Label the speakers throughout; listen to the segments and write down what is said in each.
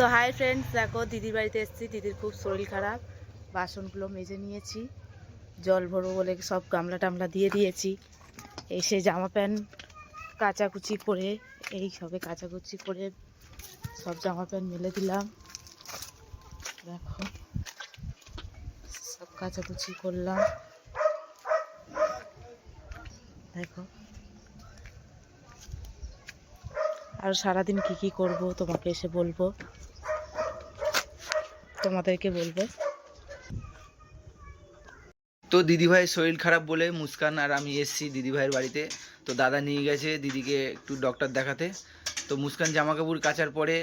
Speaker 1: তো hi friends দেখো দিদির বাড়িতে এসেছি। দিদির খুব শরীর খারাপ। বাসনগুলো মেজে নিয়েছি। জল ভরবো বলে সব গামলা টামলা দিয়ে দিয়েছি। এসে জামা প্যান্ট, কাচাকুচি করে, এই সবে কাচাকুচি করে সব জামা প্যান্ট মেলে দিলাম। দেখো, সব কাচাকুচি করলাম। দেখো। আর সারাদিন কি কি করব তোমাকে এসে বলব। তোমাদেরকে বলব।
Speaker 2: তো দিদিভাইয়ের শরীর খারাপ বলে মুস্কান আর আমি এসছি দিদিভাইয়ের বাড়িতে। তো দাদা নিয়ে গেছে দিদিকে একটু ডক্টর দেখাতে। তো মুস্কান জামা কাপড় কাচার পরে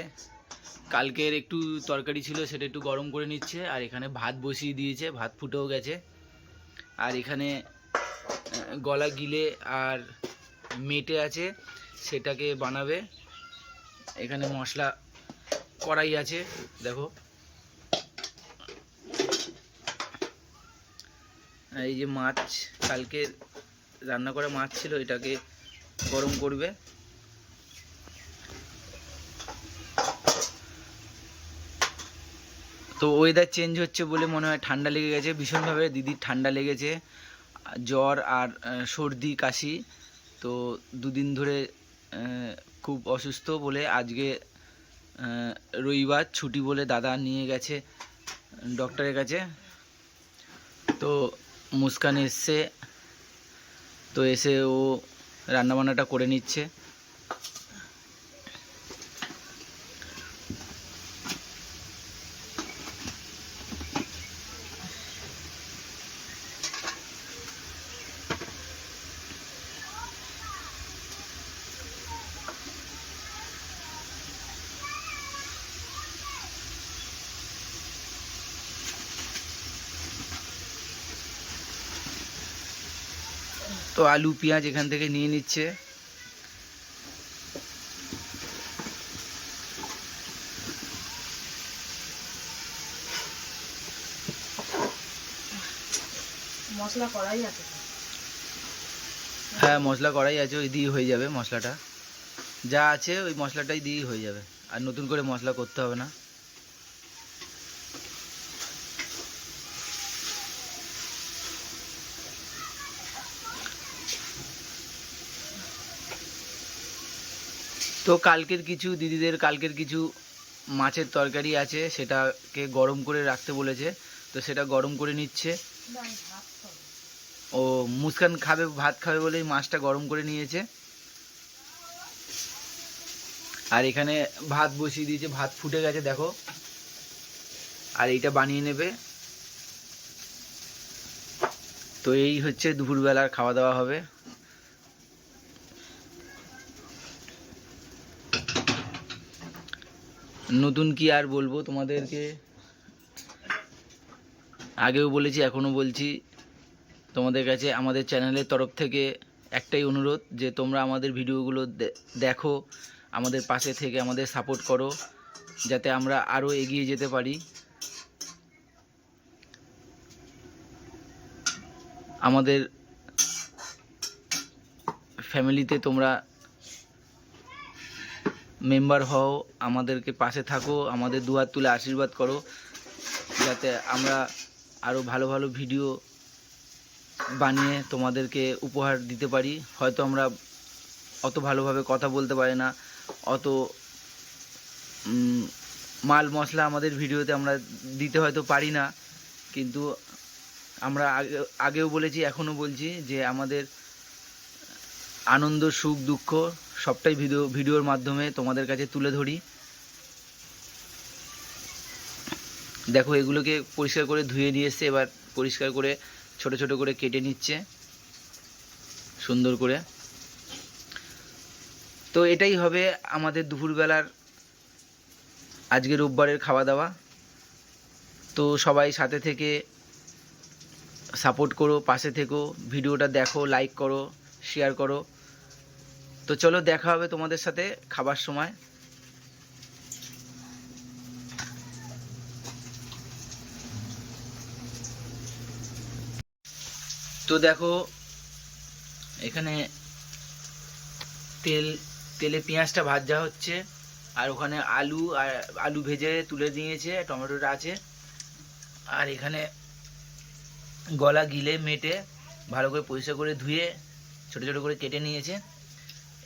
Speaker 2: কালকের একটু তরকারি ছিল, সেটা একটু গরম করে নিচ্ছে। আর এখানে ভাত বসিয়ে দিয়েছে, ভাত ফুটেও গেছে। আর এখানে গলা গিলে আর মেটে আছে, সেটাকে বানাবে। এখানে মশলা কড়াই আছে, দেখো। এই যে মাছ, কালকে রান্না করা মাছ ছিল, এটাকে গরম করবে। তো ওয়েদার চেঞ্জ হচ্ছে বলে মনে হয় ঠান্ডা লেগে গেছে, ভীষণভাবে দিদির ঠান্ডা লেগেছে। জ্বর আর সর্দি, কাশি, তো দুদিন ধরে খুব অসুস্থ বলে আজকে রবিবার ছুটি বলে দাদা নিয়ে গেছে ডক্টরের কাছে। তো মুস্কান এসছে তো এসে ও রান্নাবান্নাটা করে নিচ্ছে। তো আলু পেঁয়াজ এখান থেকে নিয়ে নিচ্ছে।
Speaker 1: মশলা করাই আছে
Speaker 2: হ্যাঁ মশলা করাই আছে ওই দিয়ে হয়ে যাবে মশলাটা। যা আছে ওই মশলাটাই দিয়েই হয়ে যাবে। আর নতুন করে মশলা করতে হবে না। তো কালকের কিছু দিদিদের, কালকের কিছু মাছের তরকারি আছে, সেটাকে গরম করে রাখতে বলেছে। তো সেটা গরম করে নিচ্ছে। ও মুসকান খাবে, ভাত খাবে বলেই মাছটা গরম করে নিয়েছে। আর এখানে ভাত বসিয়ে দিয়েছে, ভাত ফুটে গেছে, দেখো। আর এইটা বানিয়ে নেবে। তো এই হচ্ছে দুপুরবেলার খাওয়া দাওয়া হবে। নতুন কি আর বলব তোমাদেরকে? আগেও বলেছি, এখনও বলছি। তোমাদের কাছে, আমাদের চ্যানেলের তরফ থেকে একটাই অনুরোধ যে তোমরা আমাদের ভিডিওগুলো দেখো, আমাদের পাশে থেকে আমাদের সাপোর্ট করো, যাতে আমরা আরও এগিয়ে যেতে পারি। আমাদের ফ্যামিলিতে তোমরা মেম্বার হও, আমাদেরকে পাশে থাকো, আমাদের দুয়ার তুলে আশীর্বাদ করো, যাতে আমরা আরও ভালো ভালো ভিডিও বানিয়ে তোমাদেরকে উপহার দিতে পারি। হয়তো আমরা অত ভালোভাবে কথা বলতে পারি না, অত মাল মশলা আমাদের ভিডিওতে আমরা দিতে হয়তো পারি না, কিন্তু আমরা আগে, আগেও বলেছি, এখনও বলছি যে আমাদের আনন্দ, সুখ, দুঃখ, সবটাই ভিডিও, ভিডিওর মাধ্যমে তোমাদের কাছে তুলে ধরি। দেখো, এগুলোকে পরিষ্কার করে ধুয়ে নিয়ে এবার পরিষ্কার করে ছোট ছোট করে কেটে নিচ্ছে। সুন্দর করে। তো এটাই হবে আমাদের দুপুরবেলার, আজকে রোববারের খাওয়া দাওয়া তো সবাই সাথে থেকে সাপোর্ট করো, পাশে থেকো, ভিডিওটা দেখো লাইক করো শেয়ার করো। তো চলো দেখা হবে তোমাদের সাথে খাবার সময়। তো দেখো, এখানে তেল, তেলে পেঁয়াজটা ভাজা হচ্ছে, আর ওখানে আলু, আর আলু ভেজে তুলে নিয়েছে, টমেটোটা আছে। আর এখানে গলা গিলে মেটে ভালো করে পরিষ্কার করে ধুয়ে ছোট ছোট করে কেটে নিয়েছে।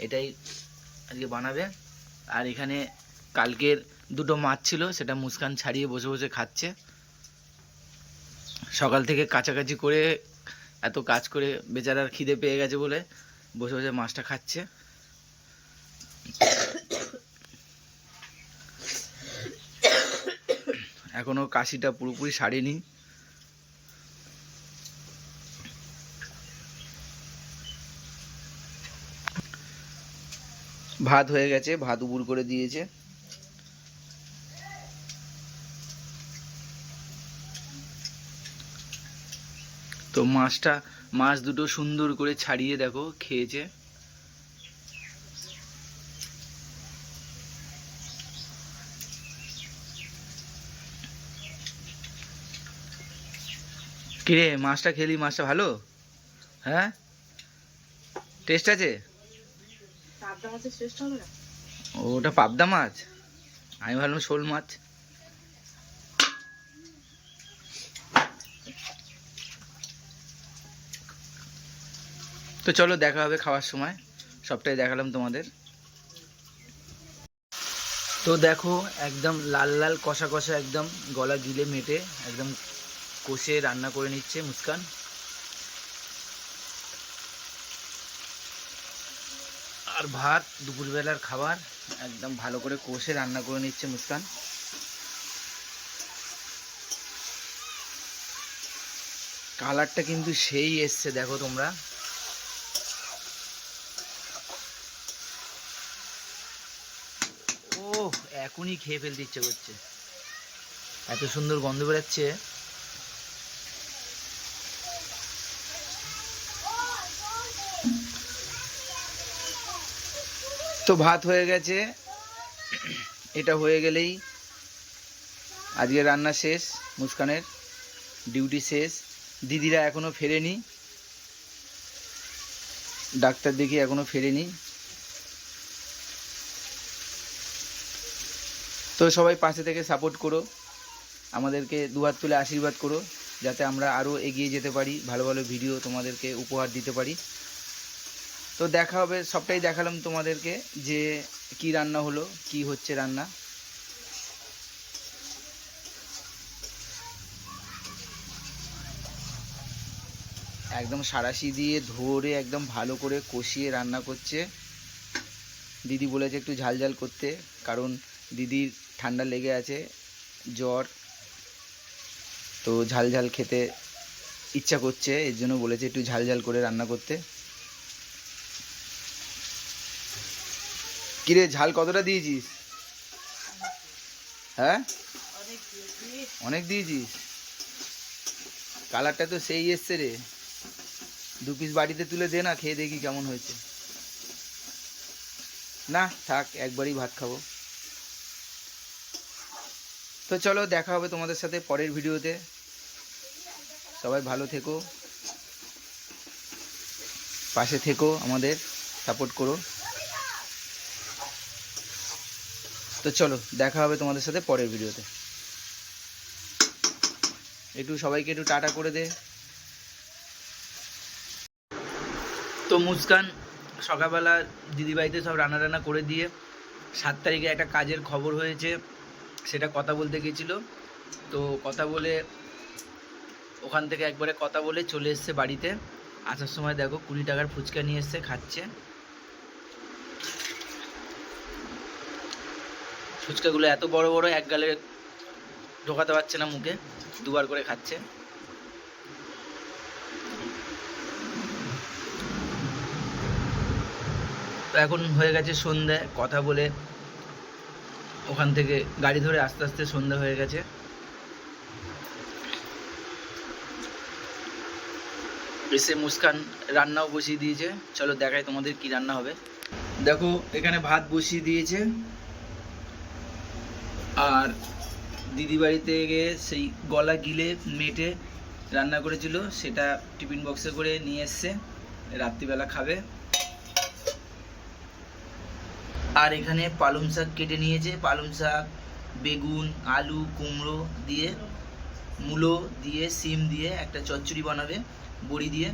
Speaker 2: এটাই আজকে বানাবে। আর এখানে কালকের দুটো মাছ ছিল, সেটা মুস্কান ছাড়িয়ে বসে বসে খাচ্ছে। সকাল থেকে কাছাকাছি করে, এত কাজ করে বেচারার খিদে পেয়ে গেছে বলে বসে বসে মাছটা খাচ্ছে। এখনও কাশিটা পুরোপুরি সারেনি। ভাত হয়ে গেছে, ভাত উবুর করে দিয়েছে। তো মাছটা, মাছ দুটো সুন্দর করে ছাড়িয়ে দেখো, খেয়েছে। কিরে, মাছটা খেলি, মাছটা ভালো? হ্যাঁ? টেস্ট আছে? ওটা পাবদা মাছ? আমি ভাবলাম শোল মাছ। তো চলো দেখা হবে খাওয়ার সময়। সবটাই দেখালাম তোমাদের। তো দেখো, একদম লাল লাল কষা কষা একদম গলা গিলে মেটে একদম কষে রান্না করে নিচ্ছে মুস্কান। আর ভাত, দুপুরবেলার খাবার, একদম ভালো করে কষে রান্না করে নিচ্ছে মুস্কান। কালারটা কিন্তু সেই এসছে, দেখো তোমরা। ও এখনই খেয়ে ফেলতে ইচ্ছে করছে। এত সুন্দর গন্ধ বেরোচ্ছে। তো ভাত হয়ে গেছে। এটা হয়ে গেলেই আজকে রান্না শেষ, মুস্কানের ডিউটি শেষ। দিদিরা এখনও ফেরেনি। ডাক্তার দেখি এখনও ফেরেনি। তো সবাই পাশে থেকে সাপোর্ট করো। আমাদেরকে দুহাত তুলে আশীর্বাদ করো, যাতে আমরা আরও এগিয়ে যেতে পারি, ভালো ভালো ভিডিও তোমাদেরকে উপহার দিতে পারি। তো দেখা হবে, সবটাই দেখালাম তোমাদেরকে যে কি রান্না হলো, কি হচ্ছে রান্না। একদম সারাশি দিয়ে ধরে একদম ভালো করে কষিয়ে রান্না করছে। দিদি বলেছে একটু ঝাল ঝাল করতে, কারণ দিদির ঠান্ডা লেগে আছে, জ্বর। তো ঝাল ঝাল খেতে ইচ্ছা করছে, এর জন্য বলেছে একটু ঝাল ঝাল করে রান্না করতে। কিরে ঝাল কতটা দিয়েছিস? হ্যাঁ?
Speaker 1: অনেক
Speaker 2: দিয়েছিস। কালারটা তো সেই এসছে রে। দু পিস বাড়িতে তুলে দে না, খেয়ে দেখি কেমন হয়েছে। না, থাক, একবারই ভাত খাব। তো চলো, দেখা হবে তোমাদের সাথে পরের ভিডিওতে। সবাই ভালো থেকো। পাশে থেকো, আমাদের সাপোর্ট করো। তো চলো, দেখা হবে তোমাদের সাথে পরের ভিডিওতে। একটু সবাইকে একটু টাটা করে দে। তো মুস্কান, সকালবেলা দিদিবাড়িতে সব রান্না টান্না করে দিয়ে সাত তারিখে একটা কাজের খবর হয়েছে, সেটা কথা বলতে গেছিল। তো কথা বলে ওখান থেকে একবারে কথা বলে চলে এসছে বাড়িতে। আসার সময় দেখো কুড়ি টাকার ফুচকা নিয়ে এসছে, খাচ্ছে। ফুচকাগুলো এত বড় বড় এক গালে ঢোকাতে পারছে না মুখে, দুবার করে খাচ্ছে। তো এখন হয়ে গেছে সন্ধ্যে কথা বলে ওখান থেকে গাড়ি ধরে আস্তে আস্তে সন্ধ্যা হয়ে গেছে। এসে মুস্কান রান্নাও বসিয়ে দিয়েছে। চলো দেখাই তোমাদের কি রান্না হবে। দেখো, এখানে ভাত বসিয়ে দিয়েছে। আর দিদি বাড়িতে গিয়ে সেই গলা গিলে মেটে রান্না করেছিল, সেটা টিফিন বক্সে করে নিয়ে এসছে, রাত্রিবেলা খাবে। আর এখানে পালং শাক কেটে নিয়েছে, পালং শাক, বেগুন, আলু, কুমড়ো দিয়ে, মূলো দিয়ে, সিম দিয়ে একটা চচ্চড়ি বানাবে, বড়ি দিয়ে।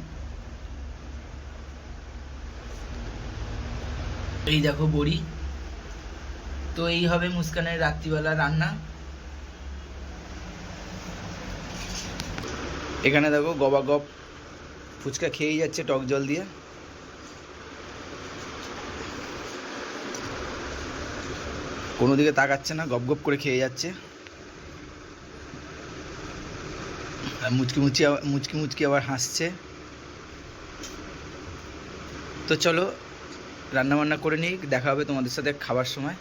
Speaker 2: এই দেখো বড়ি। তো এই হবে মুস্কানের রাত্রিবেলা রান্না। এখানে দেখো গবা গপ ফুচকা খেয়েই যাচ্ছে টক জল দিয়ে। কোনো দিকে তাকাচ্ছে না গপ গপ করে খেয়ে যাচ্ছে। মুচকি মুচকি মুচকি মুচকি আবার হাসছে। তো চলো রান্না বান্না করে নিই, দেখা হবে তোমাদের সাথে খাবার সময়।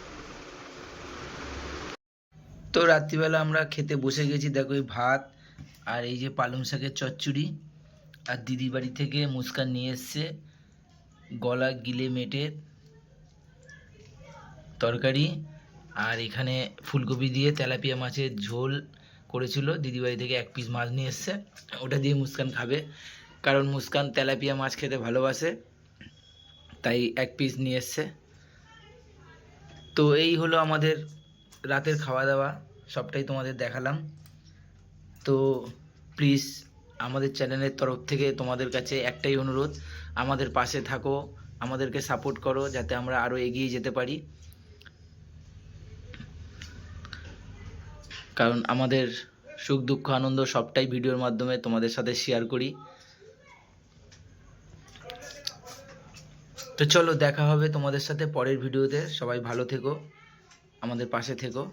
Speaker 2: তো রাত্রিবেলা আমরা খেতে বসে গেছি, দেখো এই ভাত আর এই যে পালং শাকের চচ্চড়ি। আর দিদি বাড়ি থেকে মুস্কান নিয়ে এসছে, গলা গিলে মেটের তরকারি। আর এখানে ফুলকপি দিয়ে তেলাপিয়া মাছের ঝোল করেছিল দিদি বাড়ি থেকে এক পিস মাছ নিয়ে এসছে, ওটা দিয়ে মুস্কান খাবে। কারণ মুস্কান তেলাপিয়া মাছ খেতে ভালোবাসে, তাই এক পিস নিয়ে এসছে। তো এই হলো আমাদের রাতের খাওয়া দাওয়া সবটাই তোমাদের দেখালাম। তো প্লিজ আমাদের চ্যানেলের তরফ থেকে তোমাদের কাছে একটাই অনুরোধ, আমাদের পাশে থাকো, আমাদেরকে সাপোর্ট করো যাতে আমরা আরও এগিয়ে যেতে পারি। কারণ আমাদের সুখ, দুঃখ, আনন্দ সবটাই ভিডিওর মাধ্যমে তোমাদের সাথে শেয়ার করি। তো চলো দেখা হবে তোমাদের সাথে পরের ভিডিওতে। সবাই ভালো থেকো। আমাদের পাশে থেকো।